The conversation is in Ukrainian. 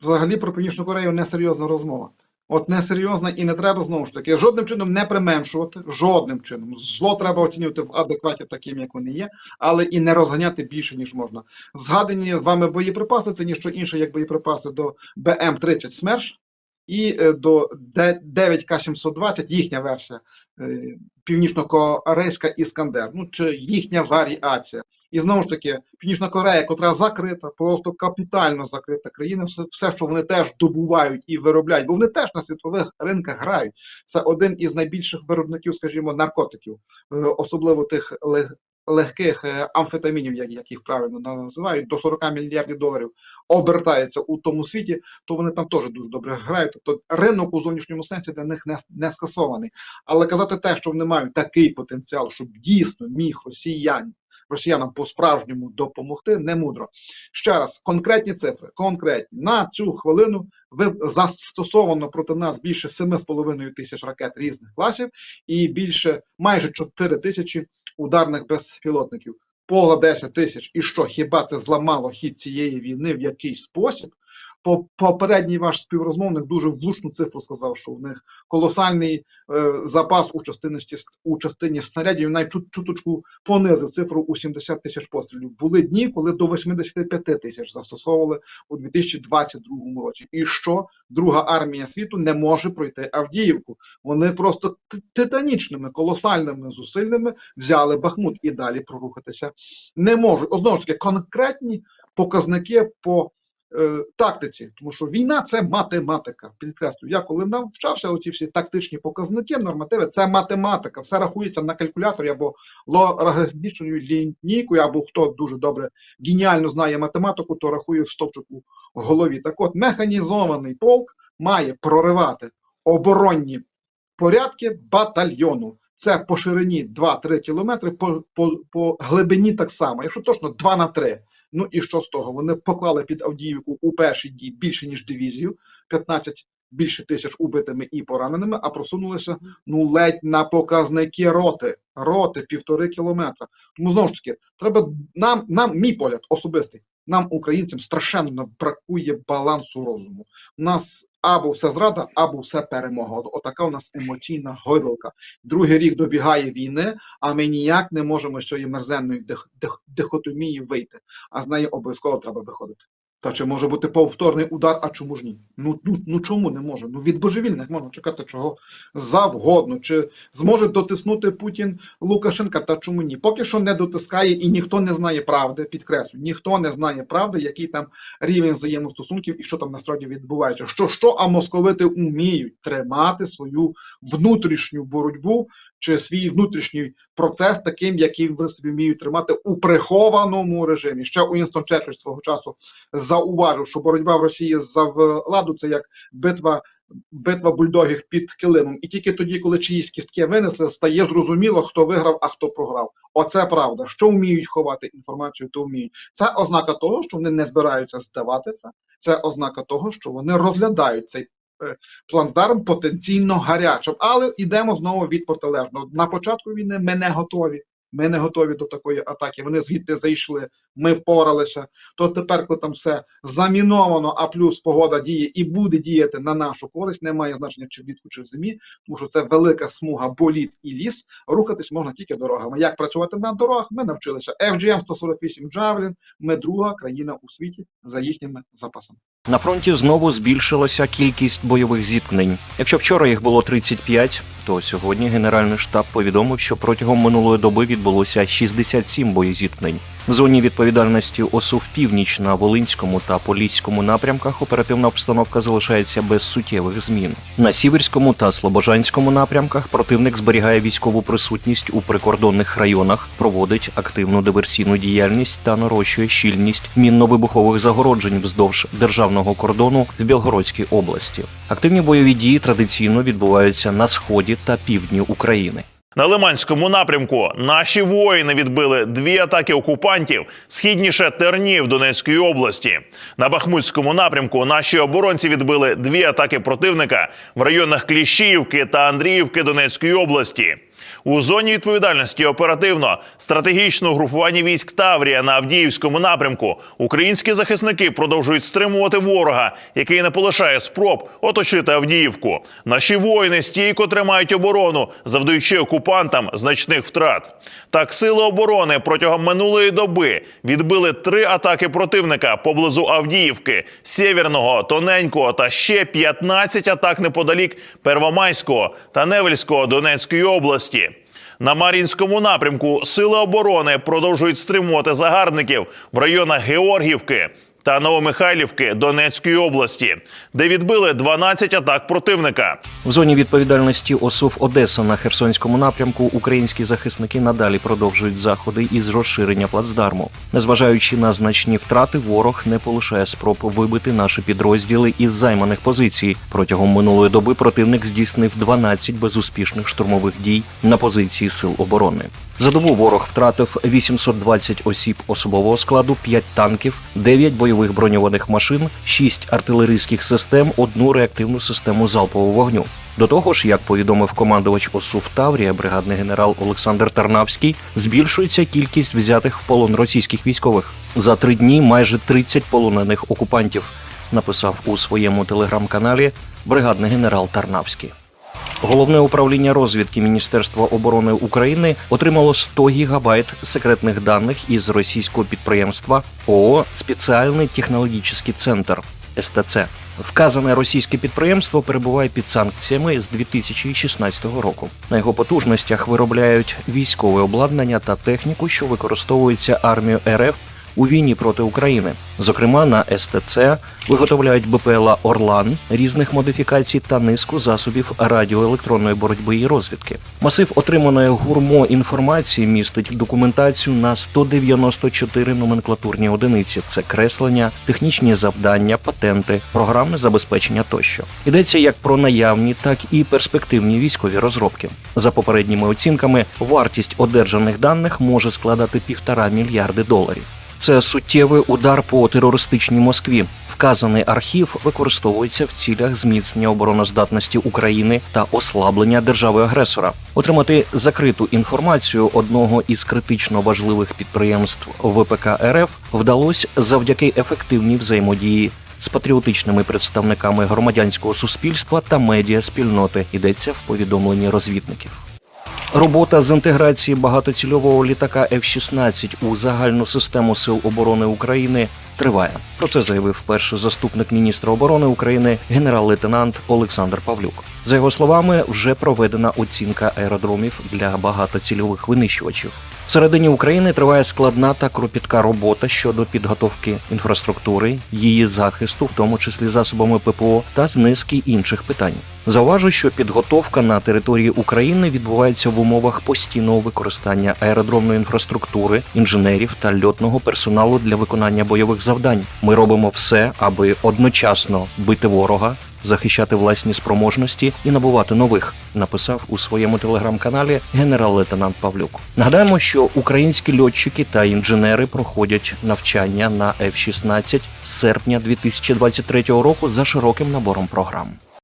взагалі про Північну Корею несерйозна розмова. От несерйозна і не треба знову ж таки жодним чином не применшувати, жодним чином. Зло треба оцінювати в адекваті таким, як вони є, але і не розганяти більше, ніж можна. Згадані вами боєприпаси це ніщо інше, як боєприпаси до БМ-30 СМЕРШ і е, до Д- 9К720, їхня версія, е, північно-корейська Іскандер, ну чи їхня варіація. І знову ж таки, Північна Корея, котра закрита, просто капітально закрита країна, все, все, що вони теж добувають і виробляють, бо вони теж на світових ринках грають. Це один із найбільших виробників, скажімо, наркотиків, е, особливо тих легких е, амфетамінів, як, їх правильно називають, до 40 мільярдів доларів обертається у тому світі, то вони там теж дуже добре грають. Тобто ринок у зовнішньому сенсі для них не, не скасований. Але казати те, що вони мають такий потенціал, щоб дійсно міг росіян, росіянам по-справжньому допомогти, не мудро. Ще раз, конкретні цифри, конкретні. На цю хвилину ви застосовано проти нас більше 7,5 тисяч ракет різних класів і більше майже 4 тисячі ударних безпілотників. Пола 10 тисяч. І що, хіба це зламало хід цієї війни в якийсь спосіб? По- Попередній ваш співрозмовник дуже влучну цифру сказав, що в них колосальний е, запас у частині, у частині снарядів, навіть чуточку понизив цифру у 70 тисяч пострілів. Були дні, коли до 85 тисяч застосовували у 2022 році. І що друга армія світу не може пройти Авдіївку? Вони просто титанічними, колосальними зусиллями взяли Бахмут і далі прорухатися не можуть. Знову ж таки, конкретні показники по тактиці, тому що війна це математика. Підкреслю, я коли навчався оці всі тактичні показники, нормативи, це математика. Все рахується на калькуляторі або логарифмічною лінійкою, або хто дуже добре геніально знає математику, то рахує в стопчику в голові. Так от, механізований полк має проривати оборонні порядки батальйону. Це по ширині 2-3 кілометри, по, по, по глибині так само, якщо точно 2 на 3. Ну і що з того? Вони поклали під Авдіївку у перший дій більше ніж дивізію, 15 більше тисяч убитими і пораненими, а просунулися ну ледь на показники роти. Роти півтори кілометра. Тому знову ж таки, треба нам, нам, мій погляд особистий, нам, українцям, страшенно бракує балансу розуму. У нас або все зрада, або все перемога. Отака у нас емоційна гойдалка. Другий рік добігає війни, а ми ніяк не можемо з цієї мерзенної дих, дих, дихотомії вийти. А з неї обов'язково треба виходити. Та чи може бути повторний удар, а чому ж ні? Ну, ну, ну чому не може? Ну від божевільних можна чекати чого завгодно. Чи зможе дотиснути Путін Лукашенка? Та чому ні? Поки що не дотискає і ніхто не знає правди, підкреслю, ніхто не знає правди, який там рівень взаємостосунків і що там насправді відбувається. Що що, а московити вміють тримати свою внутрішню боротьбу чи свій внутрішній процес таким, який вони собі вміють тримати у прихованому режимі. Ще Уінстон Черчилль свого часу зауважив, що боротьба в Росії за владу це як битва. Битва бульдогів під килимом, і тільки тоді, коли чиїсь кістки винесли, стає зрозуміло, хто виграв, а хто програв. Оце правда. Що вміють ховати інформацію, то вміють. Це ознака того, що вони не збираються здавати це. Це ознака того, що вони розглядають цей плацдарм потенційно гарячим. Але йдемо знову від протилежного. На початку війни ми не готові. Ми не готові до такої атаки. Вони звідти зайшли, ми впоралися. То тепер, коли там все заміновано, а плюс погода діє і буде діяти на нашу користь, немає значення чи влітку, чи в зимі, тому що це велика смуга боліт і ліс. Рухатись можна тільки дорогами. Як працювати на дорогах? Ми навчилися. FGM 148 Javelin. Ми друга країна у світі за їхніми запасами. На фронті знову збільшилася кількість бойових зіткнень. Якщо вчора їх було 35, то сьогодні Генеральний штаб повідомив, що протягом минулої доби відбулося 67 боєзіткнень. В зоні відповідальності ОСУВ Північ на Волинському та Поліському напрямках оперативна обстановка залишається без суттєвих змін. На Сіверському та Слобожанському напрямках противник зберігає військову присутність у прикордонних районах, проводить активну диверсійну діяльність та нарощує щільність мінно-вибухових загороджень вздовж державного кордону в Білгородській області. Активні бойові дії традиційно відбуваються на сході та півдні України. На Лиманському напрямку наші воїни відбили дві атаки окупантів східніше Тернів Донецької області. На Бахмутському напрямку наші оборонці відбили дві атаки противника в районах Кліщіївки та Андріївки Донецької області. У зоні відповідальності оперативно стратегічного групування військ Таврія на Авдіївському напрямку українські захисники продовжують стримувати ворога, який не полишає спроб оточити Авдіївку. Наші воїни стійко тримають оборону, завдаючи окупантам значних втрат. Так, сили оборони протягом минулої доби відбили три атаки противника поблизу Авдіївки, Сєвєрного, Тоненького та ще 15 атак неподалік Первомайського та Невельського Донецької області. На Мар'їнському напрямку сили оборони продовжують стримувати загарбників в районах Георгівки та Новомихайлівки Донецької області, де відбили 12 атак противника. В зоні відповідальності ОСУВ Одеса на Херсонському напрямку українські захисники надалі продовжують заходи із розширення плацдарму. Незважаючи на значні втрати, ворог не полишає спроб вибити наші підрозділи із займаних позицій. Протягом минулої доби противник здійснив 12 безуспішних штурмових дій на позиції сил оборони. За добу ворог втратив 820 осіб особового складу, 5 танків, 9 бойових броньованих машин, 6 артилерійських систем, одну реактивну систему залпового вогню. До того ж, як повідомив командувач ОСУВ Таврія, бригадний генерал Олександр Тарнавський, збільшується кількість взятих в полон російських військових. За три дні майже 30 полонених окупантів, написав у своєму телеграм-каналі бригадний генерал Тарнавський. Головне управління розвідки Міністерства оборони України отримало 100 гігабайт секретних даних із російського підприємства ООО «Спеціальний технологічний центр СТЦ. Вказане російське підприємство перебуває під санкціями з 2016 року. На його потужностях виробляють військове обладнання та техніку, що використовується армією РФ у війні проти України. Зокрема, на СТЦ виготовляють БПЛА Орлан різних модифікацій та низку засобів радіоелектронної боротьби і розвідки. Масив отриманої гурмо інформації містить документацію на 194 номенклатурні одиниці: це креслення, технічні завдання, патенти, програми забезпечення тощо. Йдеться як про наявні, так і перспективні військові розробки. За попередніми оцінками, вартість одержаних даних може складати півтора мільярди доларів. Це суттєвий удар по терористичній Москві. Вказаний архів використовується в цілях зміцнення обороноздатності України та ослаблення держави-агресора. Отримати закриту інформацію одного із критично важливих підприємств ВПК РФ вдалося завдяки ефективній взаємодії з патріотичними представниками громадянського суспільства та медіаспільноти. Йдеться в повідомленні розвідників. Робота з інтеграції багатоцільового літака F-16 у загальну систему сил оборони України триває. Про це заявив перший заступник міністра оборони України генерал-лейтенант Олександр Павлюк. За його словами, вже проведена оцінка аеродромів для багатоцільових винищувачів. Всередині України триває складна та кропітка робота щодо підготовки інфраструктури, її захисту, в тому числі засобами ППО, та з низки інших питань. Зауважу, що підготовка на території України відбувається в умовах постійного використання аеродромної інфраструктури, інженерів та льотного персоналу для виконання бойових завдань. Ми робимо все, аби одночасно бити ворога, захищати власні спроможності і набувати нових. Написав у своєму телеграм-каналі генерал-лейтенант Павлюк. Нагадаємо, що українські льотчики та інженери проходять навчання на F-16 з серпня 2023 року за широким набором програм.